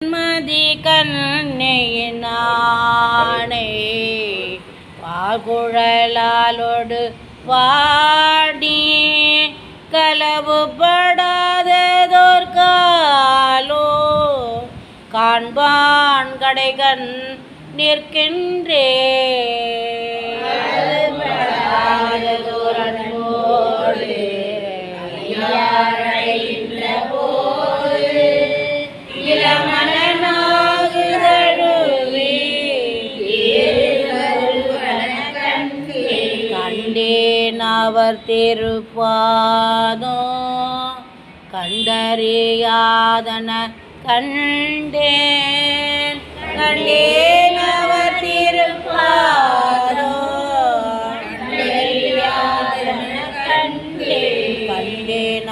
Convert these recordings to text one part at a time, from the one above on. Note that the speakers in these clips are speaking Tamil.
மதி கண்ணையினானே பாகுழலாலோடு வாடி களவு படாததோர் காலோ காண்பான் கடைகன் நிற்கின்றே. கண்டேன் அவர் திருப்பாதோ. கண்டறியாதன கண்டே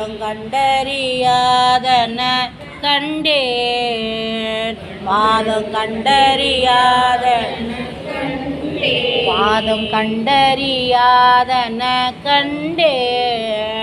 பாதம் கண்டறியாதன கண்டேன். பாதம் கண்டறியாத பாதம் கண்டறியாதன கண்டேன்.